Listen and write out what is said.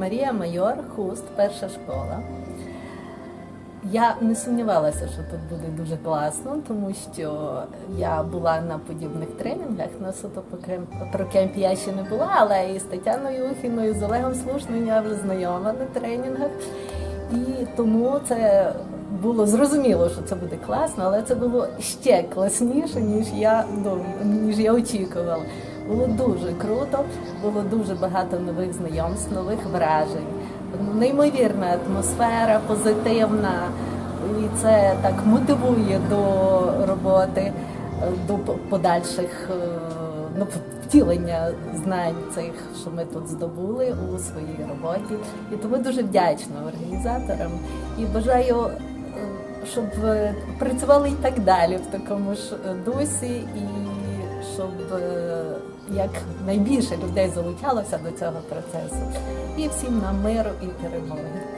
Марія Майор, Хуст, перша школа. Я не сумнівалася, що тут буде дуже класно, тому що я була на подібних тренінгах. На суто про кемп я ще не була, але і з Тетяною Ухіною, з Олегом Слушним я вже знайома на тренінгах. І тому це було зрозуміло, що це буде класно, але це було ще класніше, ніж я ну, ніж я очікувала. Було дуже круто, було дуже багато нових знайомств, нових вражень, неймовірна атмосфера, позитивна, і це так мотивує до роботи, до подальших е, ну, втілення знань цих, що ми тут здобули у своїй роботі. І тому дуже вдячна організаторам. І бажаю, е, щоб е, працювали і так далі в такому ж дусі, і щоб е, як найбільше людей залучалося до цього процесу. І всім нам миру і перемоги.